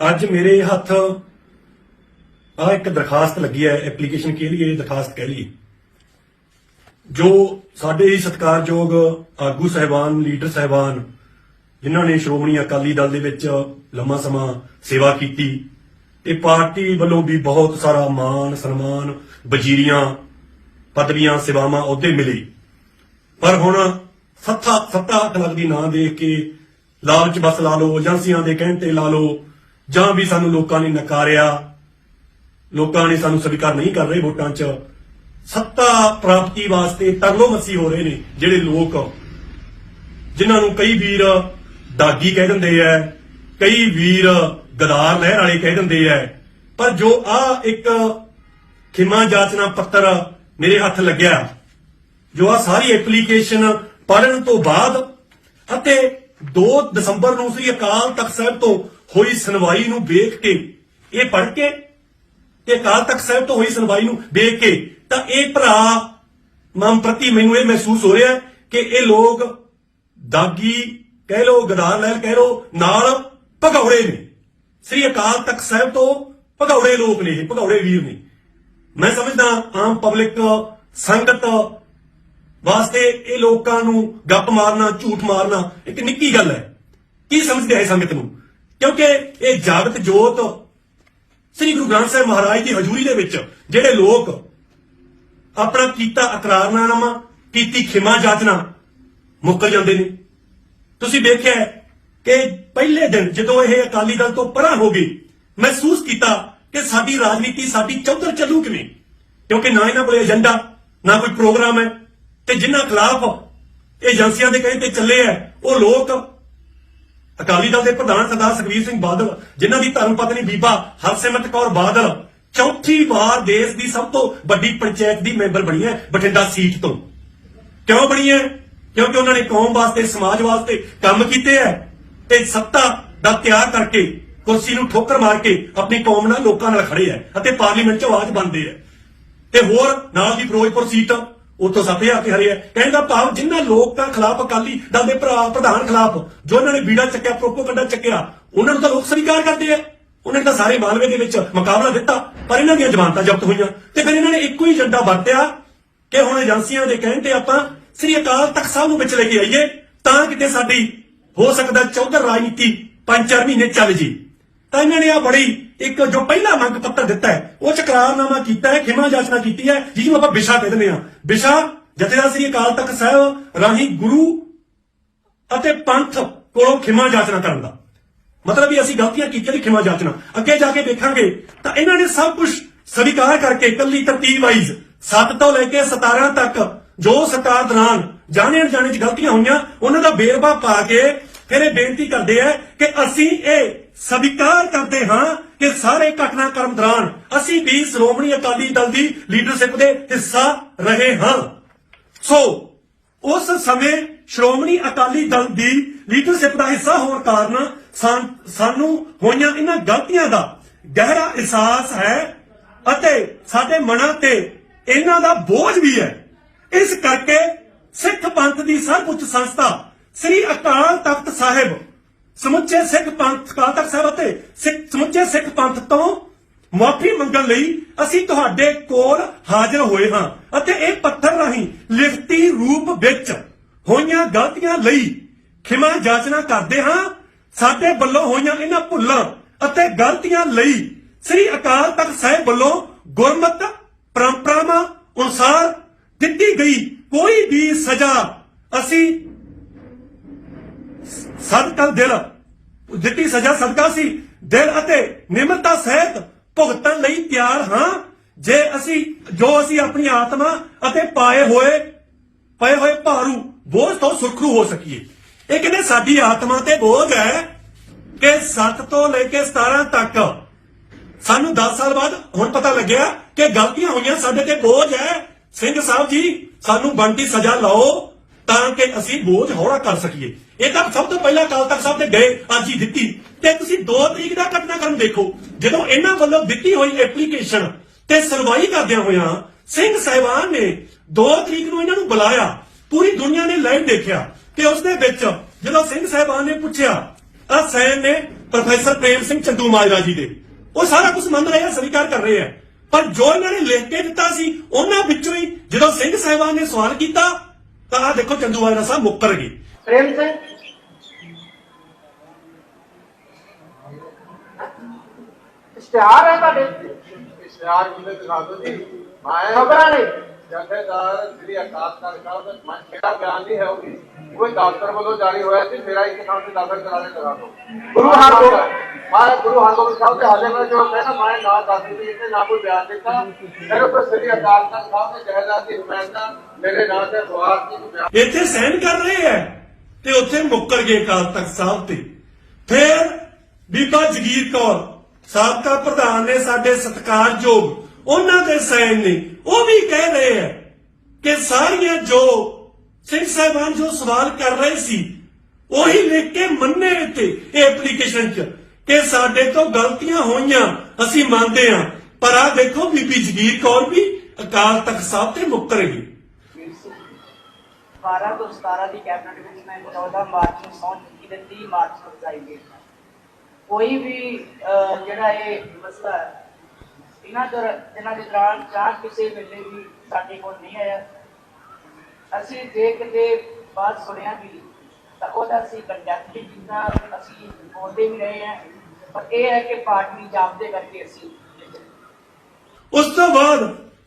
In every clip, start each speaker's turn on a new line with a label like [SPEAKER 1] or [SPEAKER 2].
[SPEAKER 1] ਅੱਜ ਮੇਰੇ ਹੱਥ ਆ ਇੱਕ ਦਰਖਾਸਤ ਲੱਗੀ ਹੈ ਐਪਲੀਕੇਸ਼ਨ ਕੇ ਲਈ ਦਰਖਾਸਤ ਕਹਿ ਲਈ ਜੋ ਸਾਡੇ ਹੀ ਸਤਿਕਾਰਯੋਗ ਆਗੂ ਸਹਿਬਾਨ, ਲੀਡਰ ਸਹਿਬਾਨ, ਜਿਨ੍ਹਾਂ ਨੇ ਸ਼੍ਰੋਮਣੀ ਅਕਾਲੀ ਦਲ ਦੇ ਵਿੱਚ ਲੰਮਾ ਸਮਾਂ ਸੇਵਾ ਕੀਤੀ ਤੇ ਪਾਰਟੀ ਵੱਲੋਂ ਵੀ ਬਹੁਤ ਸਾਰਾ ਮਾਣ, ਸਨਮਾਨ, ਵਜ਼ੀਰੀਆਂ, ਪਦਵੀਆਂ, ਸੇਵਾਵਾਂ ਅਹੁਦੇ ਮਿਲੇ। ਪਰ ਹੁਣ ਸੱਤਾ ਸੱਤਾ ਹੱਥ ਦੀ ਨਾਂ ਦੇਖ ਕੇ ਲਾਲਚ ਬਸ ਲਾ ਲਓ, ਏਜੰਸੀਆਂ ਦੇ ਕਹਿਣ ਤੇ ਲਾ ਲਓ ਜਾਂ ਵੀ ਸਾਨੂੰ ਲੋਕਾਂ ਨੇ ਨਕਾਰਿਆ, ਲੋਕਾਂ ਨੇ ਸਾਨੂੰ ਸਵੀਕਾਰ ਨਹੀਂ ਕਰ ਰਹੇ ਵੋਟਾਂ 'ਚ, ਸੱਤਾ ਪ੍ਰਾਪਤੀ ਵਾਸਤੇ ਤਰਲੋ ਮੱਸੀ ਹੋ ਰਹੇ ਨੇ ਜਿਹੜੇ ਲੋਕ, ਜਿਨ੍ਹਾਂ ਨੂੰ ਕਈ ਵੀਰ ਦਾਗੀ ਕਹਿ ਦਿੰਦੇ ਐ, ਕਈ ਵੀਰ ਗਦਾਰ ਲਹਿਰ ਵਾਲੇ ਕਹਿ ਦਿੰਦੇ ਐ, ਪਰ ਜੋ ਆ ਇੱਕ ਖਿਮਾ ਜਾਚਨਾ ਪੱਤਰ ਮੇਰੇ ਹੱਥ ਲੱਗਿਆ, ਜੋ ਆ ਸਾਰੀ ਐਪਲੀਕੇਸ਼ਨ ਪੜਨ ਤੋਂ ਬਾਅਦ, ਅਤੇ 2 ਦਸੰਬਰ ਨੂੰ ਸ੍ਰੀ ਅਕਾਲ ਤਖਤ ਸਾਹਿਬ ਤੋਂ ਹੋਈ ਸੁਣਵਾਈ ਨੂੰ ਵੇਖ ਕੇ, ਇਹ ਪੜ੍ਹ ਕੇ ਤੇ ਅਕਾਲ ਤਖਤ ਸਾਹਿਬ ਤੋਂ ਹੋਈ ਸੁਣਵਾਈ ਨੂੰ ਵੇਖ ਕੇ, ਤਾਂ ਇਹ ਭਰਾ ਮਨ ਪ੍ਰਤੀ ਮੈਨੂੰ ਇਹ ਮਹਿਸੂਸ ਹੋ ਰਿਹਾ ਕਿ ਇਹ ਲੋਕ ਦਾਗੀ ਕਹਿ ਲੋ ਗਦਾਰ ਲਹਿਰ ਕਹਿ ਲੋ ਨਾਲ ਭਗੌੜੇ ਨੇ। ਸ੍ਰੀ ਅਕਾਲ ਤਖਤ ਸਾਹਿਬ ਤੋਂ ਭਗੌੜੇ ਲੋਕ ਨੇ ਇਹ, ਭਗੌੜੇ ਵੀਰ ਨੇ। ਮੈਂ ਸਮਝਦਾ ਆਮ ਪਬਲਿਕ ਸੰਗਤ ਵਾਸਤੇ ਇਹ ਲੋਕਾਂ ਨੂੰ ਗੱਪ ਮਾਰਨਾ, ਝੂਠ ਮਾਰਨਾ, ਇੱਕ ਨਿੱਕੀ ਗੱਲ ਹੈ। ਕੀ ਸਮਝਦੇ ਹੈ ਸੰਗਤ ਨੂੰ? ਕਿਉਂਕਿ ਇਹ ਜਾਗਤ ਜੋਤ ਸ੍ਰੀ ਗੁਰੂ ਗ੍ਰੰਥ ਸਾਹਿਬ ਮਹਾਰਾਜ ਦੀ ਹਜ਼ੂਰੀ ਦੇ ਵਿੱਚ ਜਿਹੜੇ ਲੋਕ ਆਪਣਾ ਕੀਤਾ ਇਕਰਾਰਨਾਮਾ, ਕੀਤੀ ਖਿਮਾ ਜਾਚਨਾ ਮੁੱਕਰ ਜਾਂਦੇ ਨੇ। ਤੁਸੀਂ ਵੇਖਿਆ ਕਿ ਪਹਿਲੇ ਦਿਨ ਜਦੋਂ ਇਹ ਅਕਾਲੀ ਦਲ ਤੋਂ ਪਰਾਂ ਹੋ ਗਈ ਮਹਿਸੂਸ ਕੀਤਾ ਕਿ ਸਾਡੀ ਰਾਜਨੀਤੀ, ਸਾਡੀ ਚੌਧਰ ਚੱਲੂ ਕਿਵੇਂ? ਕਿਉਂਕਿ ਨਾ ਇਹਨਾਂ ਕੋਲੇ ਏਜੰਡਾ ਨਾ ਕੋਈ ਪ੍ਰੋਗਰਾਮ ਹੈ। ਤੇ ਜਿਨ੍ਹਾਂ ਖਿਲਾਫ ਏਜੰਸੀਆਂ ਦੇ ਕਹੇ ਤੇ ਚੱਲੇ ਆ ਉਹ ਲੋਕ ਅਕਾਲੀ ਦਲ ਦੇ ਪ੍ਰਧਾਨ ਸਰਦਾਰ ਸੁਖਬੀਰ ਸਿੰਘ ਬਾਦਲ, ਜਿਨ੍ਹਾਂ ਦੀ ਧਰਮ ਪਤਨੀ ਬੀਬਾ ਹਰਸਿਮਰਤ ਕੌਰ ਬਾਦਲ ਚੌਥੀ ਵਾਰ ਦੇਸ਼ ਦੀ ਸਭ ਤੋਂ ਵੱਡੀ ਪੰਚਾਇਤ ਦੀ ਮੈਂਬਰ ਬਣੀ ਹੈ, ਬਠਿੰਡਾ ਸੀਟ ਤੋਂ। ਕਿਉਂ ਬਣੀ ਹੈ? ਕਿਉਂਕਿ ਉਹਨਾਂ ਨੇ ਕੌਮ ਵਾਸਤੇ, ਸਮਾਜ ਵਾਸਤੇ ਕੰਮ ਕੀਤੇ ਹੈ ਤੇ ਸੱਤਾ ਦਾ ਤਿਆਗ ਕਰਕੇ ਕੁਰਸੀ ਨੂੰ ਠੋਕਰ ਮਾਰ ਕੇ ਆਪਣੀ ਕੌਮ ਨਾਲ ਲੋਕਾਂ ਨਾਲ ਖੜੇ ਹੈ ਅਤੇ ਪਾਰਲੀਮੈਂਟ 'ਚ ਆਵਾਜ਼ ਬਣਦੇ ਹੈ। ਤੇ ਹੋਰ ਨਾਲ ਦੀ ਫਿਰੋਜ਼ਪੁਰ ਸੀਟ ਉੱਥੋਂ ਸੱਤੇ ਆ ਕੇ ਹਰੇ ਹੈ ਕਹਿੰਦਾ ਭਾਵ ਜਿਨ੍ਹਾਂ ਲੋਕਾਂ ਖਿਲਾਫ ਅਕਾਲੀ ਦਲ ਦੇ ਭਰਾ, ਪ੍ਰਧਾਨ ਖਿਲਾਫ, ਜੋ ਇਹਨਾਂ ਨੇ ਬੀੜਾ ਚੱਕਿਆ, ਪ੍ਰੋਪੋਗੰਡਾ ਚੱਕਿਆ, ਉਹਨਾਂ ਨੂੰ ਤਾਂ ਲੋਕ ਸਵੀਕਾਰ ਕਰਦੇ ਆ। ਉਹਨਾਂ ਨੇ ਤਾਂ ਸਾਰੇ ਮਾਲਵੇ ਦੇ ਵਿੱਚ ਮੁਕਾਬਲਾ ਦਿੱਤਾ, ਪਰ ਇਹਨਾਂ ਦੀਆਂ ਜ਼ਮਾਨਤਾਂ ਜ਼ਬਤ ਹੋਈਆਂ। ਤੇ ਫਿਰ ਇਹਨਾਂ ਨੇ ਇੱਕੋ ਹੀ ਏਜੰਡਾ ਵਰਤਿਆ ਕਿ ਹੁਣ ਏਜੰਸੀਆਂ ਦੇ ਕਹਿਣ ਤੇ ਆਪਾਂ ਸ੍ਰੀ ਅਕਾਲ ਤਖਤ ਸਾਹਿਬ ਨੂੰ ਵਿੱਚ ਲੈ ਕੇ ਆਈਏ, ਤਾਂ ਕਿਤੇ ਸਾਡੀ ਹੋ ਸਕਦਾ ਚੌਧਰ ਰਾਜਨੀਤੀ ਪੰਜ ਚਾਰ ਮਹੀਨੇ ਚੱਲ ਜੀ। ਤਾਂ ਇਹਨਾਂ ਨੇ ਆ ਬੜੀ ਇੱਕ ਜੋ ਪਹਿਲਾ ਮੰਗ ਪੱਤਰ ਦਿੱਤਾ ਹੈ, ਉਹ ਚ ਕਰਾਰਨਾਮਾ ਕੀਤਾ ਹੈ, ਖਿਮਾ ਜਾਚਨਾ ਕੀਤੀ ਹੈ, ਜਿਹਨੂੰ ਆਪਾਂ ਵਿਸ਼ਾ ਕਹਿ ਆ ਵਿਸ਼ਾ ਜਥੇਦਾਰ ਸ੍ਰੀ ਅਕਾਲ ਤਖਤ ਸਾਹਿਬ ਰਾਹੀਂ ਗੁਰੂ ਅਤੇ ਪੰਥ ਕੋਲੋਂ ਖਿਮਾ ਜਾਚਨਾ ਕਰਨ ਦਾ। ਮਤਲਬ ਵੀ ਅਸੀਂ ਗਲਤੀਆਂ ਕੀਤੀਆਂ ਦੀ ਖਿਮਾ ਜਾਚਨਾ ਅੱਗੇ ਜਾ ਕੇ ਦੇਖਾਂਗੇ ਤਾਂ ਇਹਨਾਂ ਨੇ ਸਭ ਕੁਝ ਸਵੀਕਾਰ ਕਰਕੇ ਕੱਲੀ ਤਰਤੀਬ ਵਾਈਜ਼ 7 ਤੋਂ ਲੈ ਕੇ 17 ਤੱਕ ਜੋ ਸਰਕਾਰ ਦੌਰਾਨ ਜਾਣੇ ਅਣਜਾਣੇ ਚ ਗਲਤੀਆਂ ਹੋਈਆਂ, ਉਹਨਾਂ ਦਾ ਬੇਰਵਾ ਪਾ ਕੇ ਫਿਰ ਇਹ ਬੇਨਤੀ ਕਰਦੇ ਆ ਕਿ ਅਸੀਂ ਇਹ ਸਵੀਕਾਰ ਕਰਦੇ ਹਾਂ ਕਿ ਸਾਰੇ ਘਟਨਾਕ੍ਰਮ ਦੌਰਾਨ ਅਸੀਂ ਵੀ ਸ਼੍ਰੋਮਣੀ ਅਕਾਲੀ ਦਲ ਦੀ ਲੀਡਰਸ਼ਿਪ ਦੇ ਹਿੱਸਾ ਰਹੇ ਹਾਂ। ਸੋ ਉਸ ਸਮੇਂ ਸ਼੍ਰੋਮਣੀ ਅਕਾਲੀ ਦਲ ਦੀ ਲੀਡਰਸ਼ਿਪ ਦਾ ਹਿੱਸਾ ਹੋਣ ਕਾਰਨ ਸਾਨੂੰ ਹੋਈਆਂ ਇਹਨਾਂ ਗਲਤੀਆਂ ਦਾ ਗਹਿਰਾ ਅਹਿਸਾਸ ਹੈ ਅਤੇ ਸਾਡੇ ਮਨਾਂ ਤੇ ਇਹਨਾਂ ਦਾ ਬੋਝ ਵੀ ਹੈ। ਇਸ ਕਰਕੇ ਸਿੱਖ ਪੰਥ ਦੀ ਸਰਵਉੱਚ ਸੰਸਥਾ ਸ੍ਰੀ ਅਕਾਲ ਤਖਤ ਸਾਹਿਬ ਸਮੁੱਚੇ ਸਿੱਖ ਪੰਥ ਅਕਾਲ ਸਾਹਿਬ ਅਤੇ ਸਿੱਖ, ਸਮੁੱਚੇ ਸਿੱਖ ਪੰਥ ਤੋਂ ਮਾਫੀ ਮੰਗਣ ਲਈ ਅਸੀਂ ਤੁਹਾਡੇ ਕੋਲ ਹਾਜ਼ਰ ਹੋਏ ਹਾਂ ਅਤੇ ਇਹ ਪੱਤਰ ਰਾਹੀਂ ਲਿਖਤੀ ਰੂਪ ਵਿੱਚ ਹੋਈਆਂ ਗਲਤੀਆਂ ਲਈ ਖਿਮਾ ਜਾਚਨਾ ਕਰਦੇ ਹਾਂ। ਸਾਡੇ ਵੱਲੋਂ ਹੋਈਆਂ ਇਹਨਾਂ ਭੁੱਲਾਂ ਅਤੇ ਗਲਤੀਆਂ ਲਈ ਸ੍ਰੀ ਅਕਾਲ ਤਖਤ ਸਾਹਿਬ ਵੱਲੋਂ ਗੁਰਮਤ ਪਰੰਪਰਾਵਾਂ ਅਨੁਸਾਰ ਦਿੱਤੀ ਗਈ ਕੋਈ ਵੀ ਸਜ਼ਾ ਅਸੀਂ ਸਦਕਾ ਦਿਲ। ਦਿੱਤੀ ਸਜ਼ਾ ਸਦਕਾ ਸੀ। ਦਿਲ ਅਤੇ ਨਿਮਰਤਾ ਸਹਿਤ ਭੁਗਤਣ ਲਈ ਤਿਆਰ ਹਾਂ। ਜੇ ਅਸੀਂ, ਜੋ ਅਸੀਂ ਆਪਣੀ ਆਤਮਾ ਅਤੇ ਪਾਏ ਹੋਏ, ਪਏ ਹੋਏ ਭਾਰੂ, ਬੋਝ ਤੋਂ ਸੁਰਖਰੂ ਹੋ ਸਕੀਏ। ਇਹ ਕਹਿੰਦੇ ਸਾਡੀ ਆਤਮਾ ਤੇ ਬੋਝ ਹੈ ਕਿ 7 ਤੋਂ ਲੈ ਕੇ 17 ਤੱਕ। ਸਾਨੂੰ 10 ਸਾਲ ਬਾਅਦ ਹੁਣ ਪਤਾ ਲੱਗਿਆ ਕਿ ਗਲਤੀਆਂ ਹੋਈਆਂ ਸਾਡੇ ਤੇ ਬੋਝ ਹੈ। ਸਿੰਘ ਸਾਹਿਬ ਜੀ, ਸਾਨੂੰ ਬਣਦੀ ਸਜ਼ਾ ਲਾਓ। ਤਾਂ ਕਿ ਅਸੀਂ ਬੋਝ ਹੌਲਾ ਕਰ ਸਕੀਏ। ਇਹ ਤਾਂ ਸਭ ਤੋਂ ਪਹਿਲਾਂ ਅਕਾਲ ਤਖਤ ਸਾਹਿਬ ਤੇ ਗਏ ਅੱਜ ਦਿੱਤੀ। ਤੇ ਤੁਸੀਂ 2 ਤਰੀਕ ਦਾ ਘਟਨਾਕ੍ਰਮ ਦੇਖੋ। ਜਦੋਂ ਇਹਨਾਂ ਵੱਲੋਂ ਦਿੱਤੀ ਹੋਈ ਐਪਲੀਕੇਸ਼ਨ ਤੇ ਸੁਣਵਾਈ ਕਰਦਿਆਂ ਹੋਇਆਂ ਸਿੰਘ ਸਾਹਿਬਾਨ ਨੇ 2 ਤਰੀਕ ਨੂੰ ਇਹਨਾਂ ਨੂੰ ਬੁਲਾਇਆ। ਪੂਰੀ ਦੁਨੀਆ ਨੇ ਲਾਈਵ ਦੇਖਿਆ ਤੇ ਉਸ ਦੇ ਵਿੱਚ ਜਦੋਂ ਸਿੰਘ ਸਾਹਿਬਾਨ ਨੇ ਪੁੱਛਿਆ ਆ ਸੈਨ ਨੇ ਪ੍ਰੋਫੈਸਰ ਪ੍ਰੇਮ ਸਿੰਘ ਚੰਦੂ ਮਾਜਰਾ ਜੀ ਦੇ। ਉਹ ਸਾਰਾ ਕੁਝ ਮੰਨ ਰਹੇ ਆ, ਸਵੀਕਾਰ ਕਰ ਰਹੇ ਆ। ਪਰ ਜੋ ਇਹਨਾਂ ਨੇ ਲਿਖ ਕੇ ਦਿੱਤਾ ਸੀ, ਉਹਨਾਂ ਵਿੱਚੋਂ ਹੀ ਜਦੋਂ ਸਿੰਘ ਸਾਹਿਬਾਨ ਨੇ ਸਵਾਲ ਕੀਤਾ ਤਾਂ ਆ ਦੇਖੋ ਚੰਦੂ ਮਾਜਰਾ ਸਾਹਿਬ ਮੁੱਕਰ ਗਏ
[SPEAKER 2] ਪ੍ਰੇਮ ਸਿੰਘ ਇਸ਼ਤਿਹਾਰ ਹੈ ਤੁਹਾਡੇ
[SPEAKER 3] ਇਸ਼ਤਿਹਾਰ ਕਿਵੇਂ ਦਿਖਾ ਦੋ ਜੀ ਮੈਂ
[SPEAKER 2] ਖਬਰਾਂ ਨੇ
[SPEAKER 3] ਜਥੇਦਾਰ ਸ੍ਰੀ ਅਕਾਲ ਤਖਤ ਸਾਹਿਬ ਦਾ ਮਨ ਮੇਰਾ ਬਿਆਨ ਨਹੀਂ ਹੈ ਉਹ ਵੀ ਉਹ ਦਫ਼ਤਰ ਵੱਲੋਂ ਜਾਰੀ ਹੋਇਆ ਸੀ ਮੇਰਾ ਇੱਕ ਥਾਂ ਤੇ ਦਾਖਲ ਕਰਾ ਦੇ ਕਰਾ ਦੋ।
[SPEAKER 2] ਗੁਰੂ ਹਰਗੋਬਿੰਦ
[SPEAKER 3] ਮੈਂ ਗੁਰੂ ਹਰਗੋਬਿੰਦ ਸਾਹਿਬ ਦੇ ਹਾਜ਼ਰ ਮੈਂ ਜੋ ਕਹਿਣਾ ਮੈਂ ਨਾ ਦੱਸ ਦਿੱਤੀ ਇਹਨੇ ਨਾ ਕੋਈ ਬਿਆਨ ਦਿੱਤਾ। ਮੇਰੇ ਉੱਪਰ ਸ੍ਰੀ ਅਕਾਲ ਤਖਤ ਸਾਹਿਬ ਦੇ ਜਥੇਦਾਰ ਦੀ ਹਮਾਇਤਾਂ ਮੇਰੇ ਨਾਂ ਤੇ ਸਵਾਰ ਦੀ ਕੋਈ ਬਿਆਨ।
[SPEAKER 1] ਇੱਥੇ ਸਹਿਨ ਕਰ ਰਹੇ ਆ ਤੇ ਉੱਥੇ ਮੁੱਕਰ ਗਏ ਅਕਾਲ ਤਖਤ ਸਾਹਿਬ ਤੇ। ਫਿਰ ਬੀਬਾ ਜਗੀਰ ਕੌਰ ਸਾਬਕਾ ਪ੍ਰਧਾਨ ਨੇ ਸਾਡੇ ਸਤਿਕਾਰਯੋਗ ਉਹਨਾਂ ਦੇ ਸੈਨ ਨੇ ਉਹ ਵੀ ਕਹਿ ਰਹੇ ਆ ਕਿ ਸਾਰੀਆਂ ਜੋ ਸਿੰਘ ਸਾਹਿਬਾਨ ਜੋ ਸਵਾਲ ਕਰ ਰਹੇ ਸੀ, ਉਹੀ ਲਿਖ ਕੇ ਮੰਨੇ ਇੱਥੇ ਇਹ ਐਪਲੀਕੇਸ਼ਨ 'ਚ ਕਿ ਸਾਡੇ ਤੋਂ ਗਲਤੀਆਂ ਹੋਈਆਂ ਅਸੀਂ ਮੰਨਦੇ ਹਾਂ। ਪਰ ਆ ਦੇਖੋ ਬੀਬੀ ਜਗੀਰ ਕੌਰ ਵੀ ਅਕਾਲ ਤਖਤ ਸਾਹਿਬ ਤੇ ਮੁੱਕਰ ਗਈ।
[SPEAKER 2] 12 ਤੋਂ 17 ਦੀ ਕੈਬਨਿਟ ਵਿੱਚ ਮੈਂ 14 ਮਾਰਚ ਨੂੰ ਸੌਂ ਚੁੱਕੀ ਤੇ 30 ਮਾਰਚ ਨੂੰ ਜਾਈ ਕੋਈ ਵੀ ਜਿਹੜਾ ਇਹ ਮਸਲਾ ਹੈ ਇਹਨਾਂ ਦਰ, ਇਹਨਾਂ ਦੇ ਦੌਰਾਨ ਜਾਂ ਕਿਸੇ ਵੇਲੇ ਵੀ ਸਾਡੇ ਕੋਲ ਨਹੀਂ ਆਇਆ। ਅਸੀਂ ਜੇ ਕਿਤੇ ਬਾਤ ਸੁਣਿਆ ਵੀ ਤਾਂ ਉਹਦਾ ਅਸੀਂ ਕੰਡਕਟ ਵੀ ਕੀਤਾ, ਅਸੀਂ ਬੋਲਦੇ ਵੀ ਰਹੇ ਹਾਂ। ਪਰ ਇਹ ਹੈ ਕਿ ਪਾਰਟੀ ਜਾਬਦੇ ਕਰਕੇ ਅਸੀਂ
[SPEAKER 1] ਉਸ ਤੋਂ ਬਾਅਦ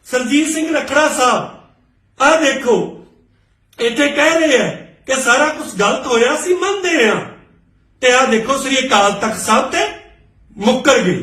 [SPEAKER 1] ਸਰਜੀਤ ਸਿੰਘ ਰਖੜਾ ਸਾਹਿਬ, ਆਹ ਦੇਖੋ, ਇੱਥੇ ਕਹਿ ਰਹੇ ਆ ਕਿ ਸਾਰਾ ਕੁਝ ਗਲਤ ਹੋਇਆ ਸੀ ਮੰਨਦੇ ਆ ਤੇ ਆਹ ਦੇਖੋ, ਸ੍ਰੀ ਅਕਾਲ ਤਖਤ ਸਾਹਿਬ ਤੇ ਮੁੱਕਰ ਗਏ।